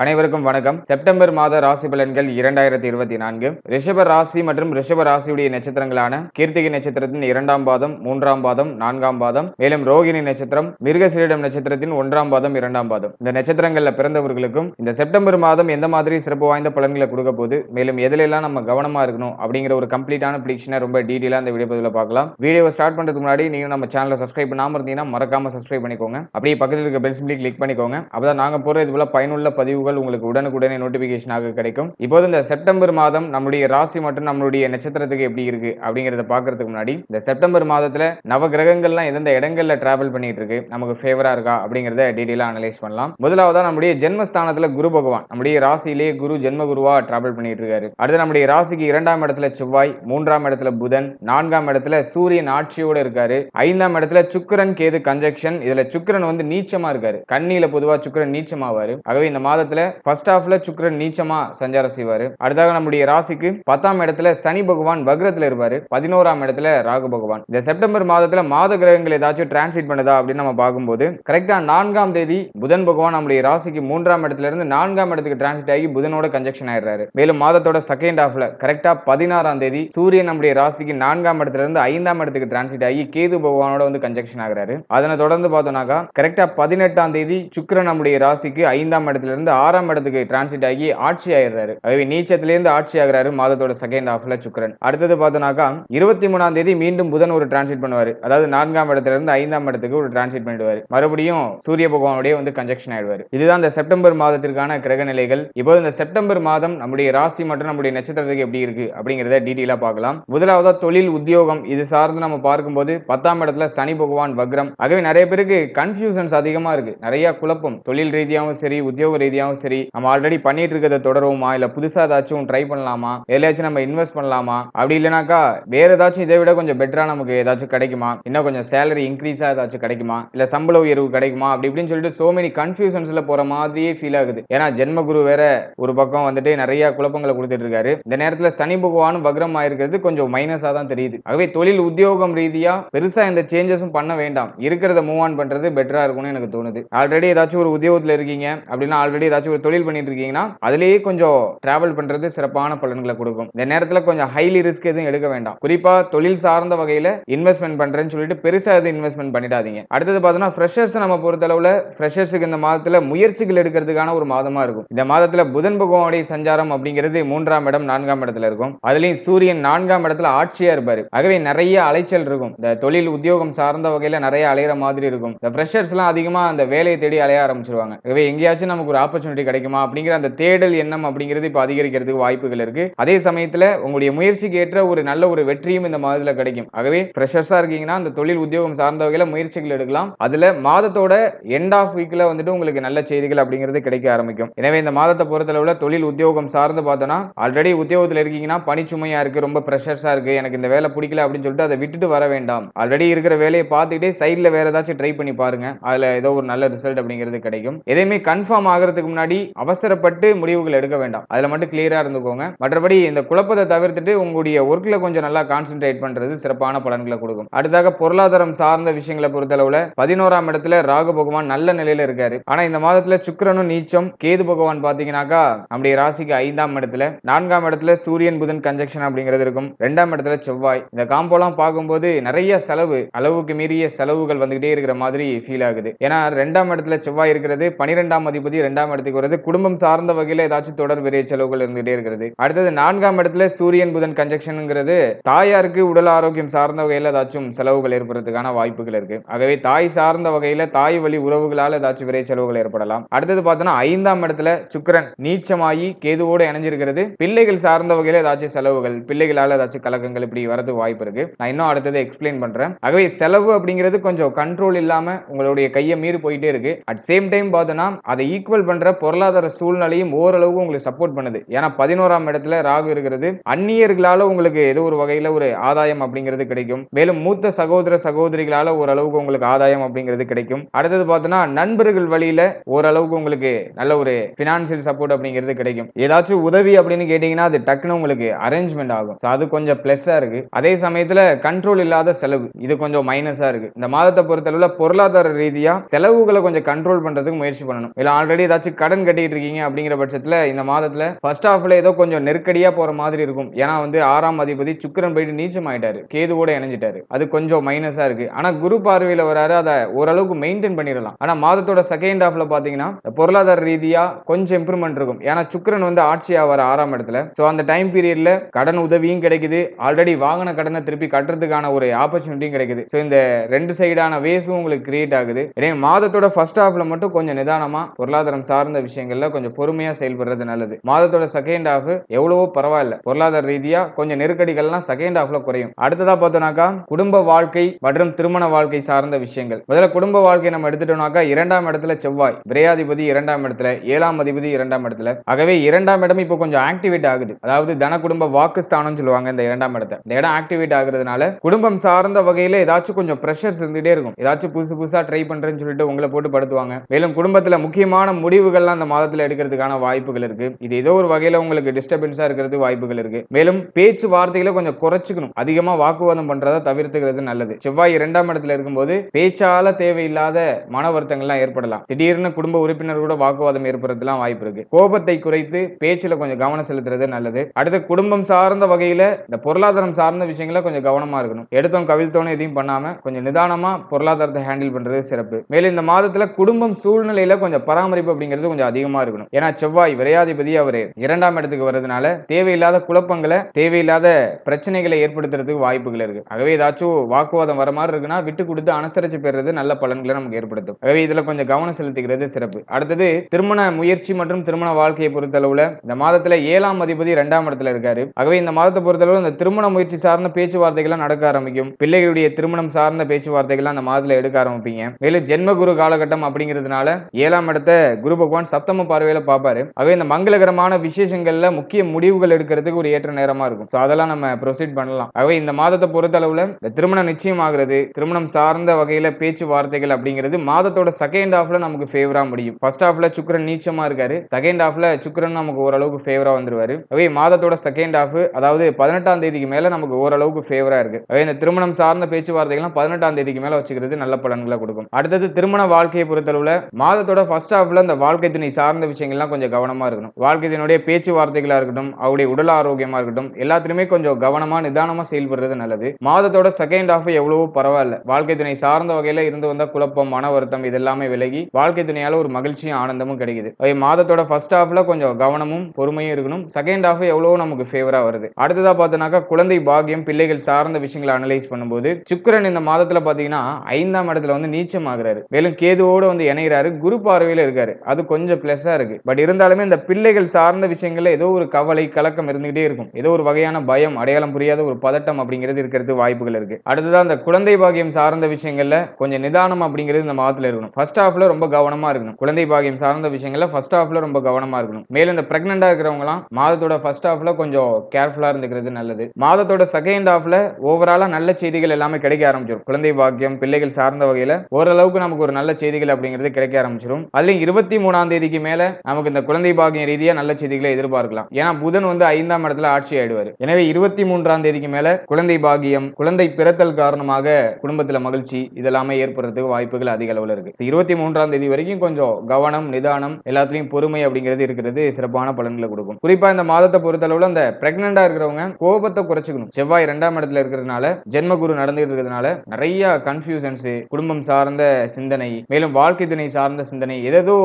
அனைவருக்கும் வணக்கம். செப்டம்பர் மாத ராசி பலன்கள் இரண்டாயிரத்தி இருபத்தி நான்கு. ரிஷப ராசி மற்றும் ரிஷப ராசியுடைய நட்சத்திரங்களான கீர்த்திகை நட்சத்திரத்தின் இரண்டாம் பாதம் மூன்றாம் பாதம் நான்காம் பாதம் மேலும் ரோகிணி நட்சத்திரம் மிருகசீரிடம் நட்சத்திரத்தின் ஒன்றாம் பாதம் இரண்டாம் பாதம். இந்த நட்சத்திரங்கள்ல பிறந்தவர்களுக்கும் இந்த செப்டம்பர் மாதம் எந்த மாதிரி சிறப்பு வாய்ந்த பலன்களை கொடுக்க போது மேலும் எதிலெல்லாம் நம்ம கவனமா இருக்கணும் அப்படிங்கிற ஒரு கம்ப்ளீட்டான பிடிக்ஷனை ரொம்ப டீட்டெயிலாக இந்த வீடியோ பதிவில் பார்க்கலாம். வீடியோ ஸ்டார்ட் பண்ணுறதுக்கு முன்னாடி நீங்க நம்ம சேனலை சப்ஸ்கிரைப் பண்ணாம இருந்தீங்கன்னா மறக்காம சப்ஸ்கிரைப் பண்ணிக்கோங்க. அப்படியே பக்கத்தில் இருக்க பெல் சிம்பிளி கிளிக் பண்ணிக்கோங்க. அப்பதான் நாங்கள் போகிற இது போல பயனுள்ள பதிவு பதிவுகள் உங்களுக்கு உடனுக்குடனே நோட்டிபிகேஷனாக கிடைக்கும். இப்போது இந்த செப்டம்பர் மாதம் நம்முடைய ராசி மற்றும் நம்மளுடைய நட்சத்திரத்துக்கு எப்படி இருக்கு அப்படிங்கறத பாக்குறதுக்கு முன்னாடி இந்த செப்டம்பர் மாதத்துல நவ கிரகங்கள்லாம் எந்தெந்த இடங்கள்ல டிராவல் பண்ணிட்டு இருக்கு நமக்கு ஃபேவரா இருக்கா அப்படிங்கறத டீடைலா அனலைஸ் பண்ணலாம். முதலாவதா நம்முடைய ஜென்மஸ்தானத்துல குரு பகவான் நம்முடைய ராசியிலேயே குரு ஜென்ம குருவா டிராவல் பண்ணிட்டு இருக்காரு அடுத்து நம்முடைய ராசிக்கு இரண்டாம் இடத்துல செவ்வாய் மூன்றாம் இடத்துல புதன் நான்காம் இடத்துல சூரியன் ஆட்சியோட இருக்காரு. ஐந்தாம் இடத்துல சுக்கரன் கேது கன்ஜெக்ஷன் இதுல சுக்கிரன் வந்து நீச்சமா இருக்காரு. கண்ணியில பொதுவா சுக்கிரன் நீச்சமாவாரு. ஆகவே இந்த மாதத்துல ஃபர்ஸ்ட் ஹாஃப்ல சுக்கரன் நீச்சமா சஞ்சாரம் செய்வாரு. அடுத்தாக நம்முடைய ராசிக்கு பத்தாம் இடத்துல சனி பகவான் வக்ரத்துல இருப்பாரு. பதினோராம் இடத்துல ராகு பகவான். இந்த செப்டம்பர் மாதத்துல மாத கிரகங்கள் ஏதாச்சும் டிரான்சிட் பண்ணுதா அப்படின்னு நம்ம பார்க்கும்போது கரெக்டா நான்காம் தேதி புதன் பகவான் நம்முடைய ராசிக்கு மூன்றாம் இடத்துல இருந்து நான்காம் இடத்துக்கு டிரான்சிட் ஆகி புதனோட கன்ஜெக்ஷன் ஆயிடுறாரு. மேலும் மாதத்தோட செகண்ட் ஹாஃப்ல கரெக்டா பதினாறாம் தேதி சூரியன் நம்முடைய ராசிக்கு நான்காம் இடத்துல இருந்து ஐந்தாம் இடத்துக்கு டிரான்சிட் ஆகி கேது பகவானோட வந்து கன்ஜெக்ஷன் ஆகிறாரு. அதனை தொடர்ந்து பார்த்தோம்னாக்கா கரெக்டா பதினெட்டாம் தேதி சுக்கிரன் நம்முடைய ராசிக்கு ஐந்தாம் இடத்துல இருந்து ஆறாம் இடத்துக்கு டிரான்சிட் ஆகி ஆட்சி ஆயிடுறாரு. ஆகவே நீச்சத்திலேருந்து ஆட்சி ஆகிறாரு மாதத்தோட செகண்ட் ஹாஃப்ல சுக்கரன். அடுத்தது பார்த்தோம்னாக்கா இருபத்தி மூணாம் தேதி மீண்டும் புதன் ஒரு டிரான்சிட் பண்ணுவாரு. அதாவது நான்காம் இடத்துல இருந்து ஐந்தாம் இடத்துக்கு ஒரு டிரான்சிட் பண்ணிடுவாரு. மறுபடியும் சூரிய பகவானுடைய வந்து கன்ஜெக்ஷன் ஆயிடுவாரு. இதுதான் இந்த செப்டம்பர் மாதத்திற்கான கிரக நிலைகள். இப்போது இந்த செப்டம்பர் மாதம் நம்முடைய ராசி மற்றும் நம்முடைய நட்சத்திரத்துக்கு எப்படி இருக்கு அப்படிங்கறத டீட்டெயிலா பார்க்கலாம். முதலாவதா தொழில் உத்தியோகம். இது சார்ந்து நம்ம பார்க்கும்போது பத்தாம் இடத்துல சனி பகவான் வக்ரம். ஆகவே நிறைய பேருக்கு கன்ஃபியூஷன்ஸ் அதிகமா இருக்கு. நிறைய குழப்பம். தொழில் ரீதியாகவும் சரி உத்தியோக ரீதியாகவும் சரி நம்ம ஆல்ரெடி பண்ணிட்டு இருக்கிறத தொடருவோமா? இல்ல புதுசா ஏதாச்சும் ட்ரை பண்ணலாமா? எதுலையாச்சும் நம்ம இன்வெஸ்ட் பண்ணலாமா? அப்படி இல்லைனாக்கா வேற ஏதாச்சும் இதை விட கொஞ்சம் பெட்டரா நமக்கு ஏதாச்சும் கிடைக்குமா? இன்னும் கொஞ்சம் சேலரி இன்க்ரீஸா ஏதாச்சும் கிடைக்குமா? இல்ல சம்பள உயர்வு கிடைக்குமா? அப்படி இப்படின்னு சொல்லிட்டு சோ மெனி கன்ஃபியூஷன்ஸ்ல போற மாதிரியே ஃபீல் ஆகுது. ஏன்னா ஜென்ம குரு வேற ஒரு பக்கம் வந்துட்டு நிறைய குழப்பங்களை கொடுத்துட்டு இருக்காரு. இந்த நேரத்துல சனி பகவானும் வக்ரம் ஆயிருக்கிறது கொஞ்சம் மைனஸா தான் தெரியுது. ஆகவே தொழில் உத்தியோகம் ரீதியா பெருசா எந்த சேஞ்சஸும் பண்ண வேண்டாம். இருக்கிறத மூவ் ஆன் பண்றது பெட்டரா இருக்கும்னு எனக்கு தோணுது. ஆல்ரெடி ஏதாச்சும் ஒரு உத்தியோகத்துல இருக்கீங்க அப்படின்னா ஆல்ரெடி ஏதாச்சும் ஒரு தொழில் பண்ணிட்டு இருக்கீங்கன்னா அதுலயே கொஞ்சம் டிராவல் பண்றது சிறப்பான பலன்களை கொடுக்கும். இந்த நேரத்துல கொஞ்சம் ஹைலி ரிஸ்க் எதுவும் எடுக்க வேண்டாம். குறிப்பா தொழில் சார்ந்த வகையில இன்வெஸ்ட்மெண்ட் பண்றேன்னு சொல்லிட்டு பெருசா எதுவும் இன்வெஸ்ட்மெண்ட் பண்ணிடாதீங்க. அடுத்தது பார்த்தோம்னா ஃப்ரெஷர்ஸ் நம்ம பொறுத்தளவுல ஃப்ரெஷர்ஸுக்கு இந்த மாதத்துல முயற்சிகள் எடுக்கிறதுக்கான ஒரு மாதமா இருக்கும். இந்த மாதத்துல புதன் பகவானுடைய சஞ்சாரம் அப்படிங்கிறது மூன்றாம் இடம் நான்காம் இடத்துல இருக்கும். அதுலயும் சூரியன் நான்காம் இடத்துல ஆட்சியா இருப்பாரு. ஆகவே நிறைய அலைச்சல் இருக்கும். இந்த தொழில் உத்தியோகம் சார்ந்த வகையில நிறைய அலையிற மாதிரி இருக்கும். இந்த ஃப்ரெஷர்ஸ் எல்லாம் அதிகமா அந்த வேலையை தேடி அலைய ஆரம்பிச்சிருவாங்க. ஆகவே எங்கேயாச்சும் நமக்கு ஒரு ஆப்பர்ச்சுனிட்டி கிடைக்குமா? அப்படிங்கிற அந்த தேடல் எண்ணம் அப்படிங்கிறது இப்போ அதிகரிக்கிறதுக்கு வாய்ப்புகள் இருக்கு. அதே சமயத்தில் உங்களுடைய முயற்சிக்கு ஏற்ற ஒரு நல்ல ஒரு வெற்றியும் இந்த மாதத்தில் கிடைக்கும். ஆகவே ஃப்ரெஷர்ஸாக இருக்கீங்கன்னா அந்த தொழில் உத்தியோகம் சார்ந்த வகையில் முயற்சிகள் எடுக்கலாம். அதில் மாதத்தோட எண்ட் ஆஃப் வீக்கில் வந்துட்டு உங்களுக்கு நல்ல செய்திகள் அப்படிங்கிறது கிடைக்க ஆரம்பிக்கும். எனவே இந்த மாதத்தை பொறுத்தளவில் தொழில் உத்தியோகம் சார்ந்து பார்த்தோன்னா ஆல்ரெடி உத்தியோகத்தில் இருக்கீங்கன்னா பனிச்சுமையாக இருக்குது ரொம்ப ப்ரெஷர்ஸாக இருக்குது எனக்கு இந்த வேலை பிடிக்கல அப்படின்னு சொல்லிட்டு அதை விட்டுட்டு வர வேண்டாம். ஆல்ரெடி இருக்கிற வேலையை பார்த்துக்கிட்டே சைடில் வேறு ஏதாச்சும் ட்ரை பண்ணி பாருங்க. அதில் ஏதோ ஒரு நல்ல ரிசல்ட் அப்படிங்கிறது கிடைக்கும். எதையுமே கன்ஃபார்ம் ஆகிறதுக்கு முன்னாடி அவசரப்பட்டு முடிவுகள் எடுக்க வேண்டாம். அதில் மட்டும் கிளியராக இருந்துக்கோங்க. மற்றபடி இந்த குழப்பத்தை தவிர்த்துட்டு உங்களுடைய ஒர்க்கில் கொஞ்சம் நல்லா கான்சென்ட்ரேட் பண்றது சிறப்பான பலன்களை கொடுக்கும். அடுத்தாக பொருளாதாரம் சார்ந்த விஷயங்களை பொறுத்தளவில் பதினோராம் இடத்துல ராகு பகவான் நல்ல நிலையில் இருக்காரு. ஆனால் இந்த மாதத்தில் சுக்கரனும் நீச்சம் கேது பகவான் பார்த்தீங்கன்னாக்கா நம்முடைய ராசிக்கு ஐந்தாம் இடத்துல நான்காம் இடத்துல சூரியன் புதன் கன்ஜெக்ஷன் அப்படிங்கிறது இருக்கும். ரெண்டாம் இடத்துல செவ்வாய். இந்த காம்போலாம் பார்க்கும்போது நிறைய செலவு அளவுக்கு மீறிய செலவுகள் வந்துகிட்டே இருக்கிற மாதிரி ஃபீல் ஆகுது. ஏன்னா ரெண்டாம் இடத்துல செவ்வாய் இருக்கிறது பனிரெண்டாம் அதிபதி ரெண்டாம் இடத்துக்கு வருது குடும்பம் சார்ந்த வகையில ஏதாச்சும் தொடர் விரை செலவுகள் இருந்துகிட்டே இருக்கிறது. அடுத்தது நான்காம் இடத்துல சூரியன் புதன் கன்ஜெக்ஷனுங்கிறது தாயாருக்கு உடல் ஆரோக்கியம் சார்ந்த வகையில் ஏதாச்சும் செலவுகள் ஏற்படுறதுக்கான வாய்ப்புகள் இருக்கு. ஆகவே தாய் சார்ந்த வகையில தாய் வழி உறவுகளால் ஏதாச்சும் விரை செலவுகள் ஏற்படலாம். அடுத்தது பார்த்தோன்னா ஐந்தாம் இடத்துல சுக்கரன் நீச்சமாகி கேதுவோடு இணைஞ்சிருக்கிறது. பிள்ளைகள் சார்ந்த வகையில் ஏதாச்சும் செலவுகள் பிள்ளைகளால் ஏதாச்சும் கலக்கங்கள் இப்படி வரது வாய்ப்பு இருக்கு. நான் இன்னும் அடுத்தது எக்ஸ்பிளைன் பண்றேன். ஆகவே செலவு அப்படிங்கிறது கொஞ்சம் கண்ட்ரோல் இல்லாம உங்களுடைய கையை மீறி போயிட்டே இருக்கு. அட் சேம் டைம் பார்த்தோன்னா அதை ஈக்குவல் பண்ற பொருளாதார சூழ்நிலையும் ஓரளவுக்கு உங்களுக்கு சப்போர்ட் பண்ணுது. ஏன்னா பதினோராம் இடத்துல ராகு இருக்கிறது. அந்நியர்களால உங்களுக்கு ஏதோ ஒரு வகையில ஒரு ஆதாயம் அப்படிங்கிறது கிடைக்கும். மேலும் மூத்த சகோதர சகோதரிகளால ஓரளவுக்கு உங்களுக்கு ஆதாயம் அப்படிங்கிறது கிடைக்கும். அடுத்தது பார்த்தோன்னா நண்பர்கள் வழியில ஓரளவுக்கு உங்களுக்கு நல்ல ஒரு பினான்சியல் சப்போர்ட் அப்படிங்கிறது கிடைக்கும். ஏதாச்சும் உதவி அப்படின்னு கேட்டீங்கன்னா அது டக்குன்னு உங்களுக்கு அரேஞ்ச்மெண்ட் ஆகும். அது கொஞ்சம் பிளஸ்ஸா இருக்கு. அதே சமயத்துல கண்ட்ரோல் இல்லாத செலவு இது கொஞ்சம் மைனஸா இருக்கு. இந்த மாதத்தை பொறுத்தளவுல பொருளாதார ரீதியா செலவுகளை கொஞ்சம் கண்ட்ரோல் பண்றதுக்கு முயற்சி பண்ணணும். இல்ல ஆல்ரெடி ஏதாச்சும் கடன் கட்டிட்டு இருக்கீங்க அப்படிங்கிற பட்சத்துல இந்த மாதத்துல ஃபர்ஸ்ட் ஹாஃப்ல ஏதோ கொஞ்சம் நெருக்கடியா போற மாதிரி இருக்கும். ஏன்னா வந்து ஆறாம் அதிபதி சுக்கிரன் போயிட்டு நீச்சம் ஆயிட்டாரு. கேதுவோட இணைஞ்சிட்டாரு. அது கொஞ்சம் மைனஸா இருக்கு. ஆனா குரு பார்வையில வராரு அதை ஓரளவுக்கு மெயின்டைன் பண்ணிடலாம். ஆனா மாதத்தோட செகண்ட் ஹாஃப்ல பாத்தீங்கன்னா பொருளாதார ரீதியா கொஞ்சம் இம்ப்ரூவ்மெண்ட் இருக்கும். ஏன்னா சுக்கிரன் வந்து ஆட்சி வர ஆறாம் இடத்துல. ஸோ அந்த டைம் பீரியட்ல கடன் உதவியும் கிடைக்குது. ஆல்ரெடி வாகன கடனை திருப்பி கட்டுறதுக்கான ஒரு ஆப்பர்ச்சுனிட்டியும் கிடைக்குது. ஸோ இந்த ரெண்டு சைடான வேஸும் உங்களுக்கு கிரியேட் ஆகுது. மாதத்தோட ஃபர்ஸ்ட் ஹாஃப்ல மட்டும் கொஞ்சம் நிதானமா பொருளாதாரம் சார்ந்த விஷயங்கள்ல கொஞ்சம் பொறுமையா செயல்படுறது நல்லது. மாதத்தோட செகண்ட் ஹாஃப் எவ்வளவோ பரவாயில்ல. பொருளாதார ரீதியா கொஞ்சம் நெருக்கடிகள்லாம் செகண்ட் ஹாஃப்ல குறையும். அடுத்ததா பார்த்தோம்னாக்கா குடும்ப வாழ்க்கை மற்றும் திருமண வாழ்க்கை சார்ந்த விஷயங்கள். முதல்ல குடும்ப வாழ்க்கை நம்ம எடுத்துட்டோம்னாக்கா இரண்டாம் இடத்துல செவ்வாய் விரையாதிபதி இரண்டாம் இடத்துல ஏழாம் அதிபதி இரண்டாம் இடத்துல. ஆகவே இரண்டாம் இடம் இப்போ கொஞ்சம் ஆக்டிவேட் ஆகுது. அதாவது தன குடும்ப வாக்கு ஸ்தானம் சொல்லுவாங்க இந்த இரண்டாம் இடத்தை. இந்த இடம் ஆக்டிவேட் ஆகுறதுனால குடும்பம் சார்ந்த வகையில ஏதாச்சும் கொஞ்சம் ப்ரெஷர்ஸ் இருந்துட்டே இருக்கும். ஏதாச்சும் புதுசு புதுசா ட்ரை பண்றேன்னு சொல்லிட்டு உங்களை போட்டு படுத்துவாங்க. மேலும் குடும்பத்துல முக்கியமான முடிவுகள் முடிவுகள்லாம் அந்த மாதத்தில் எடுக்கிறதுக்கான வாய்ப்புகள் இருக்கு. இது ஏதோ ஒரு வகையில உங்களுக்கு டிஸ்டர்பன்ஸா இருக்கிறது வாய்ப்புகள் இருக்கு. மேலும் பேச்சு வார்த்தைகளை கொஞ்சம் குறைச்சிக்கணும். அதிகமா வாக்குவாதம் பண்றதை தவிர்த்துக்கிறது நல்லது. செவ்வாய் இரண்டாம் இடத்துல இருக்கும்போது பேச்சால தேவையில்லாத மன வருத்தங்கள்லாம் ஏற்படலாம். திடீர்னு குடும்ப உறுப்பினர் கூட வாக்குவாதம் ஏற்படுறதுலாம் வாய்ப்பு இருக்கு. கோபத்தை குறைத்து பேச்சில் கொஞ்சம் கவனம் செலுத்துறது நல்லது. அடுத்து குடும்பம் சார்ந்த வகையில இந்த பொருளாதாரம் சார்ந்த விஷயங்கள கொஞ்சம் கவனமா இருக்கணும். எடுத்தோம் கவிழ்த்தோன்னு எதையும் பண்ணாம கொஞ்சம் நிதானமா பொருளாதாரத்தை ஹேண்டில் பண்றது சிறப்பு. மேலும் இந்த மாதத்துல குடும்பம் சூழ்நிலையில கொஞ்சம் பராமரிப்பு அப்படிங்கிறது கொஞ்சம் அதிகமா இருக்கணும். ஏன்னா செவ்வாய் விரையாதிபதி அவர் இரண்டாம் இடத்துக்கு வர்றதுனால தேவையில்லாத குழப்பங்களை தேவையில்லாத பிரச்சனைகளை ஏற்படுத்துறதுக்கு வாய்ப்புகள் இருக்கு. ஆகவே ஏதாச்சும் வாக்குவாதம் வர மாதிரி இருக்குன்னா விட்டு கொடுத்து அனுசரிச்சு பெறுறது நல்ல பலன்களை நமக்கு ஏற்படுத்தும். ஆகவே இதுல கொஞ்சம் கவனம் செலுத்துகிறது சிறப்பு. அடுத்தது திருமண முயற்சி மற்றும் திருமண வாழ்க்கையை பொறுத்தளவுல இந்த மாதத்துல ஏழாம் அதிபதி இரண்டாம் இடத்துல இருக்காரு. ஆகவே இந்த மாதத்தை பொறுத்தளவு இந்த திருமண முயற்சி சார்ந்த பேச்சுவார்த்தைகள்லாம் நடக்க ஆரம்பிக்கும். பிள்ளைகளுடைய திருமணம் சார்ந்த பேச்சுவார்த்தைகள்லாம் அந்த மாதத்துல எடுக்க ஆரம்பிப்பீங்க. மேலும் ஜென்ம குரு காலகட்டம் அப்படிங்கிறதுனால ஏழாம் இடத்த குரு பகவான் சப்தம பார்வையில பார்ப்பாரு. அவை இந்த மங்களகரமான விசேஷங்கள்ல முக்கிய முடிவுகள் எடுக்கிறதுக்கு ஒரு ஏற்ற நேரமா இருக்கும். அதெல்லாம் நம்ம ப்ரொசீட் பண்ணலாம். ஆகவே இந்த மாதத்தை பொறுத்தளவுல இந்த திருமணம் நிச்சயமாகிறது. திருமணம் சார்ந்த வகையில பேச்சுவார்த்தைகள் அப்படிங்கிறது மாதத்தோட செகண்ட் ஹாஃப்ல நமக்கு ஃபேவரா முடியும். ஃபர்ஸ்ட் ஹாஃப்ல சுக்கரன் நீச்சமா இருக்காரு. செகண்ட் ஹாஃப்ல சுக்கரன் நமக்கு ஓரளவுக்கு ஃபேவரா வந்துருவாரு. அவை மாதத்தோட செகண்ட் ஹாஃப் அதாவது பதினெட்டாம் தேதிக்கு மேல நமக்கு ஓரளவுக்கு ஃபேவரா இருக்கு. அவை இந்த திருமணம் சார்ந்த பேச்சுவார்த்தைகள்லாம் பதினெட்டாம் தேதிக்கு மேல வச்சுக்கிறது நல்ல பலன்களை கொடுக்கும். அடுத்தது திருமண வாழ்க்கையை பொறுத்தளவுல மாதத்தோட ஃபர்ஸ்ட் ஹாஃப்ல இந்த வாழ்க்கை துணை சார்ந்த விஷயங்கள்லாம் கொஞ்சம் கவனமா இருக்கணும். வாழ்க்கை துணையுடைய பேச்சுவார்த்தைகளாக இருக்கட்டும் அவருடைய உடல் ஆரோக்கியமாக இருக்கட்டும் எல்லாத்துலயுமே கொஞ்சம் கவனமாக நிதானமாக செயல்படுறது நல்லது. மாதத்தோட செகண்ட் ஹாஃப் எவ்வளவோ பரவாயில்ல. வாழ்க்கை துணை சார்ந்த வகையில் இருந்து வந்த குழப்பம் மன வருத்தம் இதெல்லாமே விலகி வாழ்க்கை துணையால் ஒரு மகிழ்ச்சியும் ஆனந்தமும் கிடைக்குது. அதே மாதத்தோட ஃபர்ஸ்ட் ஹாஃப்ல கொஞ்சம் கவனமும் பொறுமையும் இருக்கணும். செகண்ட் ஹாஃப் எவ்வளவோ நமக்கு ஃபேவராக வருது. அடுத்ததாக பார்த்தோம்னாக்கா குழந்தை பாக்கியம் பிள்ளைகள் சார்ந்த விஷயங்களை அனலைஸ் பண்ணும்போது சுக்கரன் இந்த மாதத்தில் பார்த்தீங்கன்னா ஐந்தாம் இடத்துல வந்து நீச்சம் ஆகுறாரு மேலும் கேதுவோடு வந்து இணைகிறாரு குரு பார்வையில் இருக்காரு. அது கொஞ்சம் பிளஸ்ஸா இருக்கு. பட் இருந்தாலுமே இந்த பிள்ளைகள் சார்ந்த விஷயங்கள்ல ஏதோ ஒரு கவலை கலக்கம் இருந்துகிட்டே இருக்கும். ஏதோ ஒரு வகையான பயம் அடையாளம் புரியாத ஒரு பதட்டம் அப்படிங்கிறது இருக்கிறது வாய்ப்புகள் இருக்கு. அடுத்ததான் அந்த குழந்தை பாக்கியம் சார்ந்த விஷயங்கள்ல கொஞ்சம் நிதானம் அப்படிங்கிறது இந்த மாதத்துல இருக்கணும். ஃபர்ஸ்ட் ஹாஃப்ல ரொம்ப கவனமா இருக்கணும். குழந்தை பாக்கியம் சார்ந்த விஷயங்கள்ல ஃபர்ஸ்ட் ஹாஃப்ல ரொம்ப கவனமா இருக்கணும். மேலும் இந்த பிரெக்னண்டா இருக்கிறவங்களாம் மாதத்தோட ஃபர்ஸ்ட் ஹாஃப்ல கொஞ்சம் கேர்ஃபுல்லா இருந்துக்கிறது நல்லது. மாதத்தோட செகண்ட் ஹாஃப்ல ஓவராலா நல்ல செய்திகள் எல்லாமே கிடைக்க ஆரம்பிச்சிடும் குழந்தை பாக்கியம் பிள்ளைகள் சார்ந்த வகையில ஓரளவுக்கு நமக்கு ஒரு நல்ல செய்திகள் அப்படிங்கிறது கிடைக்க ஆரம்பிச்சிடும் அதுலயும் இருபத்தி மூணாம் தேதிக்கு மேல நமக்கு இந்த குழந்தை பாக்கியம் ரீதியா நல்ல செய்திகளை எதிர்பார்க்கலாம். ஏன்னா புதன் வந்து ஐந்தாம் இடத்துல ஆட்சி ஆயிடுவார். எனவே இருபத்தி மூன்றாம் தேதிக்கு மேல குழந்தை பாகியம் குழந்தை பிறத்தல் காரணமாக குடும்பத்துல மகிழ்ச்சி இதெல்லாமே ஏற்படுறதுக்கு வாய்ப்புகள் அதிக அளவில் இருக்கு. இருபத்தி மூன்றாம் தேதி வரைக்கும் கொஞ்சம் கவனம் நிதானம் எல்லாத்துலயும் பொறுமை அப்படிங்கிறது இருக்கிறது சிறப்பான பலன்களை கொடுக்கும். குறிப்பா இந்த மாதத்தை பொறுத்தளவுல அந்த பிரெக்னண்டா இருக்கிறவங்க கோபத்தை குறைச்சிக்கணும். செவ்வாய் இரண்டாம் இடத்துல இருக்கிறதுனால ஜென்மகுரு நடந்துட்டு இருக்கிறதுனால நிறைய கன்ஃபியூசன்ஸ் குடும்பம் சார்ந்த சிந்தனை மேலும் வாழ்க்கை துணை சார்ந்த சிந்தனை ஏதேதோ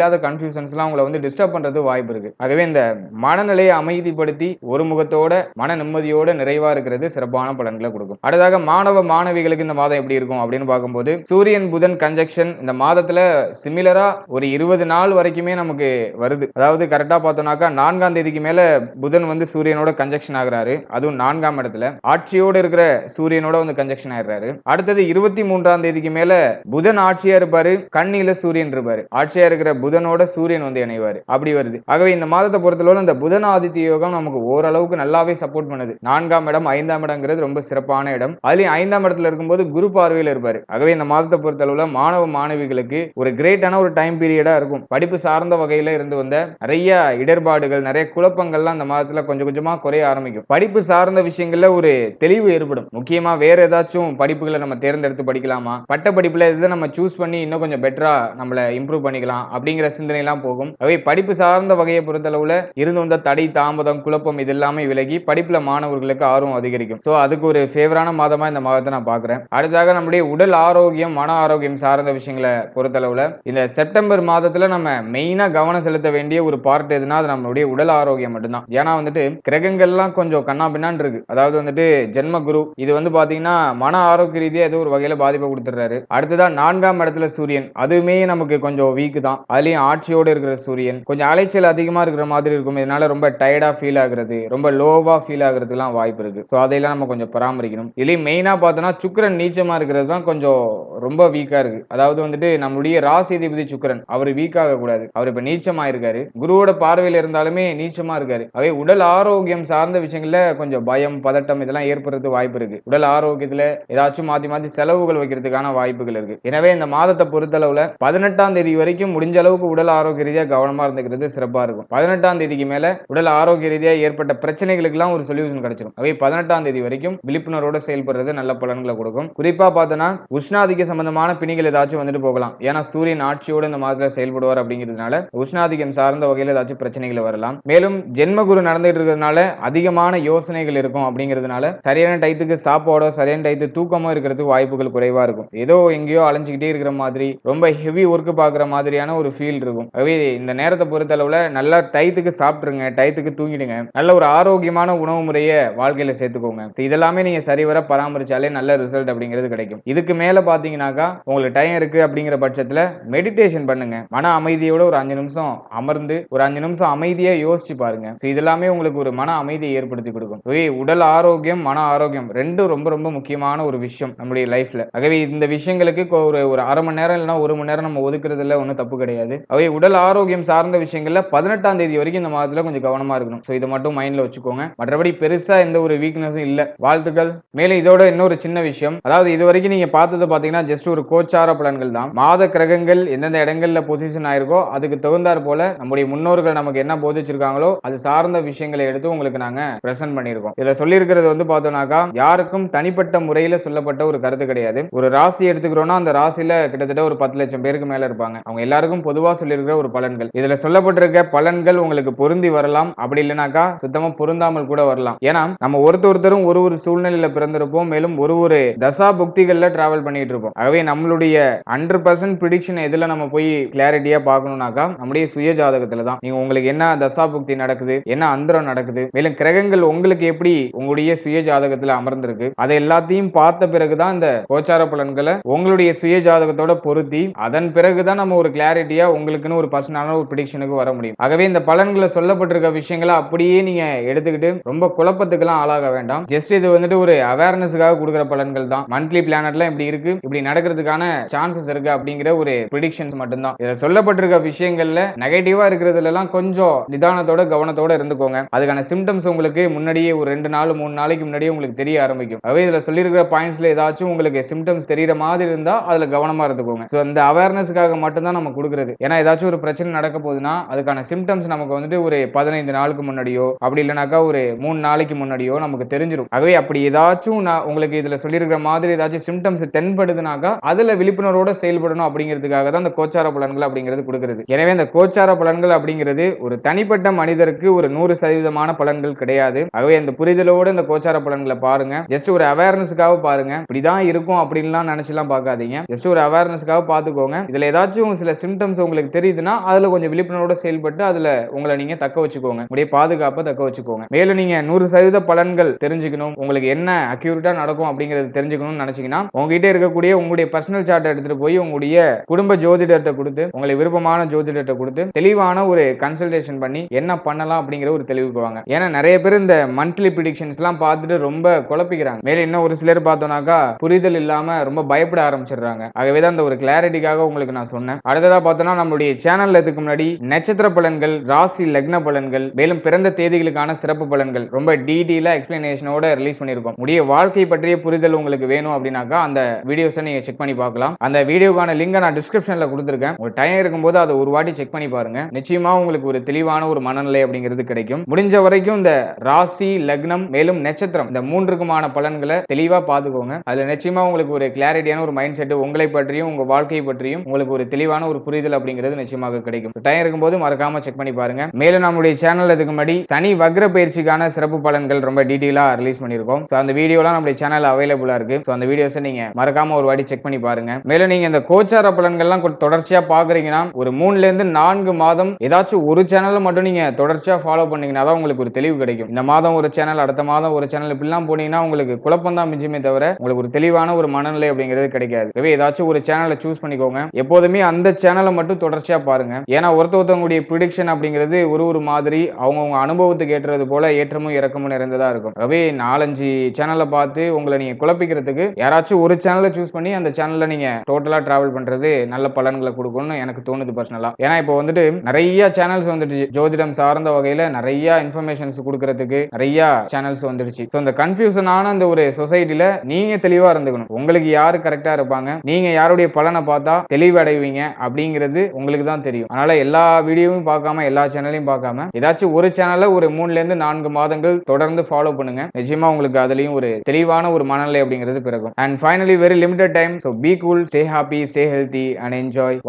தேவையில்லாத கன்ஃபியூஷன்ஸ்லாம் அவங்கள வந்து டிஸ்டர்ப் பண்றது வாய்ப்பு இருக்கு. ஆகவே இந்த மனநிலையை அமைதிப்படுத்தி ஒரு முகத்தோட மன நிம்மதியோட நிறைவா இருக்கிறது சிறப்பான பலன்களை கொடுக்கும். அடுத்ததாக மாணவ மாணவிகளுக்கு இந்த மாதம் எப்படி இருக்கும் அப்படின்னு பார்க்கும்போது சூரியன் புதன் கன்ஜெக்ஷன் இந்த மாதத்துல சிமிலரா ஒரு இருபது நாள் வரைக்குமே நமக்கு வருது. அதாவது கரெக்டா பார்த்தோம்னாக்கா நான்காம் தேதிக்கு மேல புதன் வந்து சூரியனோட கன்ஜெக்ஷன் ஆகுறாரு. அதுவும் நான்காம் இடத்துல. ஆட்சியோட இருக்கிற சூரியனோட வந்து கன்ஜெக்ஷன் ஆயிடுறாரு. அடுத்தது இருபத்தி மூன்றாம் தேதிக்கு மேல புதன் ஆட்சியா இருப்பாரு கண்ணில சூரியன் இருப்பாரு. ஆட்சியா இருக்கிற புதனோட சூரியன் வந்து இணைவாரு. அப்படி வருது. ஆகவே இந்த மாதத்தை பொறுத்தளவு இந்த புதன் ஆதித்ய யோகம் நமக்கு ஓரளவுக்கு நல்லாவே சப்போர்ட் பண்ணுது. நான்காம் இடம் ஐந்தாம் இடம்ங்கிறது ரொம்ப சிறப்பான இடம். அதுலயும் ஐந்தாம் இடத்துல இருக்கும்போது குரு பார்வையில இருப்பாரு. ஆகவே இந்த மாதத்தை பொறுத்தளவுல மாணவ மாணவிகளுக்கு ஒரு கிரேட்டான ஒரு டைம் பீரியடா இருக்கும். படிப்பு சார்ந்த வகையில இருந்து வந்த நிறைய இடர்பாடுகள் நிறைய குழப்பங்கள்லாம் இந்த மாதத்துல கொஞ்சம் கொஞ்சமா குறைய ஆரம்பிக்கும். படிப்பு சார்ந்த விஷயங்கள்ல ஒரு தெளிவு ஏற்படும். முக்கியமா வேற ஏதாச்சும் படிப்புகளை நம்ம தேர்ந்தெடுத்து படிக்கலாமா? பட்ட படிப்புல இதை நம்ம சூஸ் பண்ணி இன்னும் கொஞ்சம் பெட்டரா நம்மள இம்ப்ரூவ் பண்ணிக்கலாம் அப்படிங்கிற அப்படிங்கிற சிந்தனை எல்லாம் போகும். அவை படிப்பு சார்ந்த வகையை பொறுத்தளவுல இருந்து வந்த தடை தாமதம் குழப்பம் இது எல்லாமே விலகி படிப்புல மாணவர்களுக்கு ஆர்வம் அதிகரிக்கும். சோ அதுக்கு ஒரு ஃபேவரான மாதமா இந்த மாதத்தை நான் பாக்குறேன் அடுத்ததாக நம்முடைய உடல் ஆரோக்கியம் மன ஆரோக்கியம் சார்ந்த விஷயங்களை பொறுத்தளவுல இந்த செப்டம்பர் மாதத்துல நம்ம மெயினா கவனம் செலுத்த வேண்டிய ஒரு பார்ட் எதுனா அது நம்மளுடைய உடல் ஆரோக்கியம் மட்டும்தான். ஏன்னா வந்துட்டு கிரகங்கள்லாம் கொஞ்சம் கண்ணா பின்னான் இருக்கு. அதாவது வந்துட்டு ஜென்ம குரு இது வந்து பாத்தீங்கன்னா மன ஆரோக்கிய ரீதியா ஏதோ ஒரு வகையில பாதிப்பை கொடுத்துறாரு அடுத்ததான் நான்காம் இடத்துல சூரியன் அதுவுமே நமக்கு கொஞ்சம் வீக் தான். அதுல அதுலயும் ஆட்சியோடு இருக்கிற சூரியன் கொஞ்சம் அலைச்சல் அதிகமாக இருக்கிற மாதிரி இருக்கும் இதனால ரொம்ப டயர்டாக ஃபீல் ஆகுறது ரொம்ப லோவாக ஃபீல் ஆகுறதுக்குலாம் வாய்ப்பு இருக்கு. ஸோ அதையெல்லாம் நம்ம கொஞ்சம் பராமரிக்கணும். இதுலேயும் மெயினாக பார்த்தோம்னா சுக்கரன் நீச்சமாக இருக்கிறது தான் கொஞ்சம் ரொம்ப வீக்காக இருக்கு. அதாவது வந்துட்டு நம்மளுடைய ராசிதிபதி சுக்கரன் அவர் வீக்காக கூடாது. அவர் இப்போ நீச்சமாக இருக்காரு குருவோட பார்வையில் இருந்தாலுமே நீச்சமாக இருக்காரு. அவை உடல் ஆரோக்கியம் சார்ந்த விஷயங்கள்ல கொஞ்சம் பயம் பதட்டம் இதெல்லாம் ஏற்படுறது வாய்ப்பு இருக்கு. உடல் ஆரோக்கியத்துல ஏதாச்சும் மாத்தி மாத்தி செலவுகள் வைக்கிறதுக்கான வாய்ப்புகள் இருக்கு. எனவே இந்த மாதத்தை பொறுத்தளவுல பதினெட்டாம் தேதி வரைக்கும் முடிஞ்ச அளவுக்கு உடல் ஆரோக்கிய ரீதியாக கவனமா இருந்துக்கிறது சிறப்பா இருக்கும். பதினெட்டாம் தேதிக்கு மேல உடல் ஆரோக்கிய ரீதியாக ஏற்பட்ட பிரச்சனைகளுக்கெல்லாம் ஒரு சொல்யூஷன் கிடைச்சிடும் அவை பதினெட்டாம் தேதி வரைக்கும் விழிப்புணர்வோட செயல்படுறது நல்ல பலன்களை கொடுக்கும். குறிப்பா பார்த்தோன்னா உஷ்ணாதிக்க சம்பந்தமான பிணிகள் ஏதாச்சும் வந்துட்டு போகலாம். ஏன்னா சூரியன் ஆட்சியோட இந்த மாதத்தில் செயல்படுவார் அப்படிங்கிறதுனால உஷ்ணாதிக்கம் சார்ந்த வகையில் ஏதாச்சும் பிரச்சனைகள் வரலாம். மேலும் ஜென்மகுரு நடந்துட்டு இருக்கிறதுனால அதிகமான யோசனைகள் இருக்கும் அப்படிங்கிறதுனால சரியான டயத்துக்கு சாப்பாடோ சரியான டயத்துக்கு தூக்கமோ இருக்கிறதுக்கு வாய்ப்புகள் குறைவா இருக்கும். ஏதோ எங்கேயோ அலைஞ்சுக்கிட்டே இருக்கிற மாதிரி ரொம்ப ஹெவி ஒர்க் பார்க்குற மாதிரியான ஒரு ஃபீல் இருக்கும். ஆகவே இந்த நேரத்தை பொறுத்தளவுல நல்லா டயத்துக்கு சாப்பிட்டுருங்க டயத்துக்கு தூங்கிடுங்க. நல்ல ஒரு ஆரோக்கியமான உணவு முறையை வாழ்க்கையில சேர்த்துக்கோங்க. இதெல்லாமே நீங்க சரிவர பராமரிச்சாலே நல்ல ரிசல்ட் அப்படிங்கிறது கிடைக்கும். இதுக்கு மேல பாத்தீங்கன்னாக்கா உங்களுக்கு டைம் இருக்கு அப்படிங்கிற பட்சத்துல மெடிடேஷன் பண்ணுங்க. மன அமைதியோட ஒரு அஞ்சு நிமிஷம் அமர்ந்து ஒரு அஞ்சு நிமிஷம் அமைதியா யோசிச்சு பாருங்க. இதெல்லாமே உங்களுக்கு ஒரு மன அமைதியை ஏற்படுத்தி கொடுக்கும். உடல் ஆரோக்கியம் மன ஆரோக்கியம் ரெண்டும் ரொம்ப ரொம்ப முக்கியமான ஒரு விஷயம் நம்முடைய லைஃப்ல ஆகவே இந்த விஷயங்களுக்கு ஒரு ஒரு அரை மணி நேரம் இல்லைன்னா ஒரு மணி நேரம் நம்ம ஒதுக்குறதுல ஒன்றும் தப்பு கிடையாது. அவை உடல் ஆரோக்கியம் சார்ந்த விஷயங்கள்ல பதினெட்டாம் தேதி வரைக்கும் இந்த மாதத்துல கொஞ்சம் கவனமா இருக்கணும். ஸோ இதை மட்டும் மைண்ட்ல வச்சுக்கோங்க. மற்றபடி பெருசா எந்த ஒரு வீக்னஸும் இல்ல. வாழ்த்துக்கள். மேலும் இதோட இன்னொரு சின்ன விஷயம். அதாவது இது வரைக்கும் நீங்க பார்த்தது பாத்தீங்கன்னா ஜஸ்ட் ஒரு கோச்சார பலன்கள் தான். மாத கிரகங்கள் எந்தெந்த இடங்கள்ல பொசிஷன் ஆயிருக்கோ அதுக்கு தகுந்தாற் போல நம்முடைய முன்னோர்கள் நமக்கு என்ன போதிச்சிருக்காங்களோ அது சார்ந்த விஷயங்களை எடுத்து உங்களுக்கு நாங்க பிரசன்ட் பண்ணியிருக்கோம். இதுல சொல்லியிருக்கிறது வந்து பார்த்தோம்னாக்கா யாருக்கும் தனிப்பட்ட முறையில சொல்லப்பட்ட ஒரு கருத்து கிடையாது. ஒரு ராசி எடுத்துக்கிறோம்னா அந்த ராசியில கிட்டத்தட்ட ஒரு பத்து லட்சம் பேருக்கு மேல இருப்பாங்க. அவங்க எல்லாருக்கும் பொதுவா சொல்லியிருக்கிற ஒரு பலன்கள். இதுல சொல்லப்பட்டிருக்க பலன்கள் உங்களுக்கு பொருந்தி வரலாம். அப்படி இல்லைனாக்கா சுத்தமா பொருந்தாமல் கூட வரலாம். ஏன்னா நம்ம ஒருத்தர் ஒருத்தரும் ஒரு ஒரு சூழ்நிலையில பிறந்திருப்போம். மேலும் ஒரு ஒரு தசா புக்திகள்ல டிராவல் பண்ணிட்டு இருப்போம். ஆகவே நம்மளுடைய ஹண்ட்ரட் பர்சன்ட் ப்ரிடிக்ஷன் எதுல நம்ம போய் கிளாரிட்டியா பார்க்கணும்னாக்கா நம்முடைய சுய ஜாதகத்துல தான். நீங்க உங்களுக்கு என்ன தசா புக்தி நடக்குது என்ன அந்தரம் நடக்குது மேலும் கிரகங்கள் உங்களுக்கு எப்படி உங்களுடைய சுய ஜாதகத்துல அமர்ந்திருக்கு அதை எல்லாத்தையும் பார்த்த பிறகுதான் இந்த கோச்சார பலன்களை உங்களுடைய சுய ஜாதகத்தோட பொருத்தி அதன் பிறகுதான் நம்ம ஒரு கிளாரிட்டியா உங்களுக்குன்னு ஒரு பர்சனலான ஒரு ப்ரிடிக்ஷனுக்கு வர முடியும். ஆகவே இந்த பலன்களை சொல்லப்பட்டிருக்க விஷயங்களை அப்படியே நீங்க எடுத்துக்கிட்டு ரொம்ப குழப்பத்துக்கெல்லாம் ஆளாக வேண்டாம். ஜஸ்ட் இது வந்துட்டு ஒரு அவேர்னஸுக்காக கொடுக்குற பலன்கள் தான். மந்த்லி பிளானட்ல இப்படி இருக்கு? இப்படி நடக்கிறதுக்கான சான்சஸ் இருக்கு அப்படிங்கிற ஒரு ப்ரிடிக்ஷன்ஸ் மட்டும்தான். இதுல சொல்லப்பட்டிருக்க விஷயங்கள்ல நெகட்டிவா இருக்கிறதுல எல்லாம் கொஞ்சம் நிதானத்தோட கவனத்தோட இருந்துக்கோங்க. அதுக்கான சிம்டம்ஸ் உங்களுக்கு முன்னாடியே ஒரு ரெண்டு நாள் மூணு நாளைக்கு முன்னாடியே உங்களுக்கு தெரிய ஆரம்பிக்கும். அவை இதுல சொல்லியிருக்கிற பாயிண்ட்ஸ்ல ஏதாச்சும் உங்களுக்கு சிம்டம்ஸ் தெரியற மாதிரி இருந்தா அதுல கவனமா இருந்துக்கோங்க. ஸோ அந்த அவேர்னஸ்க்காக மட்டும்தான் நம்ம கொடுக்குறது. ஏன்னா ஏதாச்சும் ஒரு பிரச்சனை நடக்க போகுதுன்னா அதுக்கான சிம்டம்ஸ் நமக்கு வந்துட்டு ஒரு பதினைந்து நாளுக்கு முன்னாடியோ அப்படி இல்லைனாக்கா ஒரு மூணு நாளைக்கு முன்னாடியோ நமக்கு தெரிஞ்சிடும் ஆகவே அப்படி ஏதாச்சும் நான் உங்களுக்கு இதுல சொல்லியிருக்கிற மாதிரி ஏதாச்சும் சிம்டம்ஸ் தென்படுதுனாக்கா அதுல விழிப்புணர்வோட செயல்படணும் அப்படிங்கிறதுக்காக தான் அந்த கோச்சார பலன்கள் அப்படிங்கிறது கொடுக்குறது. எனவே இந்த கோச்சார பலன்கள் அப்படிங்கிறது ஒரு தனிப்பட்ட மனிதருக்கு ஒரு நூறு சதவீதமான பலன்கள் கிடையாது. ஆகவே அந்த புரிதலோடு இந்த கோச்சார பலன்களை பாருங்க. ஜஸ்ட் ஒரு அவேர்னஸ்க்காக பாருங்க. இப்படிதான் இருக்கும் அப்படின்லாம் நினைச்சுலாம் பார்க்காதீங்க. ஜஸ்ட் ஒரு அவேர்னஸ்க்காக பார்த்துக்கோங்க. இதுல ஏதாச்சும் சில சிம்டம்ஸ் உங்களுக்கு தெரியுதுன்னா அதுல கொஞ்சம் விழிப்புணர்வோட செயல்பட்டு அதுல உங்களை நீங்க தக்க வச்சுக்கோங்க. உடைய பாதுகாப்பை தக்க வச்சுக்கோங்க. மேலும் நீங்க நூறு சதவீத பலன்கள் தெரிஞ்சுக்கணும். உங்களுக்கு என்ன அக்யூரேட்டா நடக்கும் அப்படிங்கறது தெரிஞ்சுக்கணும்னு நினைச்சீங்கன்னா உங்ககிட்ட இருக்கக்கூடிய உங்களுடைய பர்சனல் சார்ட்டை எடுத்துட்டு போய் உங்களுடைய குடும்ப ஜோதிடர்கிட்ட கொடுத்து உங்களை விருப்பமான ஜோதிடர்கிட்ட கொடுத்து தெளிவான ஒரு கன்சல்டேஷன் பண்ணி என்ன பண்ணலாம் அப்படிங்கிற ஒரு தெளிவுக்கு வாங்க. ஏன்னா நிறைய பேர் இந்த மந்த்லி ப்ரிடிக்ஷன்ஸ் எல்லாம் பார்த்துட்டு ரொம்ப குழப்பிக்கிறாங்க. மேலும் இன்னும் ஒரு சிலர் பார்த்தோம்னாக்கா புரிதல் இல்லாம ரொம்ப பயப்பட ஆரம்பிச்சிடுறாங்க. ஆகவே தான் அந்த ஒரு கிளாரிட்டிக்காக உங்களுக்கு நான் சொன்னேன். அடுத்ததா பார்த்தோம்னா நம்மளுடைய சேனல்ல இதுக்கு முன்னாடி நட்சத்திர பலன்கள் ராசி லக்ன பலன்கள் மேலும் பிறந்த தேதிகளுக்கான சிறப்பு பலன்கள் ரொம்ப டீடெயிலா எக்ஸ்பிளனேஷனோட ரிலீஸ் பண்ணியிருக்கோம். உடைய வாழ்க்கை பற்றிய புரிதல் உங்களுக்கு வேணும் அப்படின்னாக்கா அந்த வீடியோஸை நீங்க செக் பண்ணி பார்க்கலாம். அந்த வீடியோக்கான லிங்கை நான் டிஸ்கிரிப்ஷன்ல கொடுத்துருக்கேன். ஒரு டைம் இருக்கும்போது அதை ஒரு வாட்டி செக் பண்ணி பாருங்க. நிச்சயமா உங்களுக்கு ஒரு தெளிவான ஒரு மனநிலை அப்படிங்கிறது கிடைக்கும். முடிஞ்ச வரைக்கும் இந்த ராசி லக்னம் மேலும் நட்சத்திரம் இந்த மூன்றுக்குமான பலன்களை தெளிவா பார்த்துக்கோங்க. அதுல நிச்சயமா உங்களுக்கு ஒரு கிளாரிட்டியான ஒரு மைண்ட் செட் உங்களை பற்றியும் உங்க வாழ்க்கையை பற்றியும் உங்களுக்கு ஒரு தெளிவான ஒரு புரிதல் அப்படி அப்படிங்கிறது நிச்சயமாக கிடைக்கும். டைம் இருக்கும்போது மறக்காம செக் பண்ணி பாருங்க. மேலும் நம்மளுடைய சேனல் இதுக்கு முன்னாடி சனி வக்ர பயிற்சிக்கான சிறப்பு பலன்கள் ரொம்ப டீட்டெயிலா ரிலீஸ் பண்ணியிருக்கோம். ஸோ அந்த வீடியோலாம் நம்மளுடைய சேனல் அவைலபிளா இருக்கு. ஸோ அந்த வீடியோஸை நீங்க மறக்காம ஒரு வாட்டி செக் பண்ணி பாருங்க. மேலும் நீங்க இந்த கோச்சார பலன்கள்லாம் தொடர்ச்சியா பாக்குறீங்கன்னா ஒரு மூணுல இருந்து நான்கு மாதம் ஏதாச்சும் ஒரு சேனலை மட்டும் நீங்க தொடர்ச்சியா ஃபாலோ பண்ணீங்கன்னா தான் உங்களுக்கு ஒரு தெளிவு கிடைக்கும். இந்த மாதம் ஒரு சேனல் அடுத்த மாதம் ஒரு சேனல் இப்படிலாம் போனீங்கன்னா உங்களுக்கு குழப்பம் தான் மிஞ்சுமே தவிர உங்களுக்கு ஒரு தெளிவான ஒரு மனநிலை அப்படிங்கிறது கிடைக்காது. ஏதாச்சும் ஒரு சேனலை சூஸ் பண்ணிக்கோங்க. எப்போதுமே அந்த சேனலை மட்டும் தொடர்ச்சியா பாருங்க. ஏன்னா ஒருத்த ஒருத்தவங்களுடைய ப்ரிடிக்ஷன் அப்படிங்கிறது ஒரு ஒரு மாதிரி அவங்கவுங்க அனுபவத்துக்கு ஏற்றது போல ஏற்றமும் இறக்கமும் நிறைந்ததா இருக்கும். ஆகவே நாலஞ்சு சேனலை பார்த்து உங்களை நீங்க குழப்பிக்கிறதுக்கு யாராச்சும் ஒரு சேனலை சூஸ் பண்ணி அந்த சேனல்ல நீங்க டோட்டலா டிராவல் பண்றது நல்ல பலன்களை கொடுக்கும்னு எனக்கு தோணுது பர்சனலா ஏன்னா இப்போ வந்துட்டு நிறைய சேனல்ஸ் வந்துட்டு ஜோதிடம் சார்ந்த வகையில நிறைய இன்ஃபர்மேஷன்ஸ் கொடுக்கறதுக்கு நிறைய சேனல்ஸ் வந்துடுச்சு. ஸோ இந்த கன்ஃபியூஷனான அந்த ஒரு சொசைட்டில நீங்க தெளிவா இருந்துக்கணும். உங்களுக்கு யாரு கரெக்டா இருப்பாங்க? நீங்க யாருடைய பலனை பார்த்தா தெளிவடைவீங்க அப்படிங்கிறது உங்களுக்கு தான் தெரியும். அதனால எல்லா வீடியோவும் பார்க்காம எல்லா சேனலையும் பார்க்காம ஏதாச்சும் ஒரு சேனலை ஒரு மூணுல இருந்து நான்கு மாதங்கள் தொடர்ந்து ஃபாலோ பண்ணுங்க. நிச்சயமா உங்களுக்கு அதுலயும் ஒரு தெளிவான ஒரு மனநிலை அப்படிங்கிறது பிறகும் and finally very limited time so be cool stay happy stay healthy and enjoy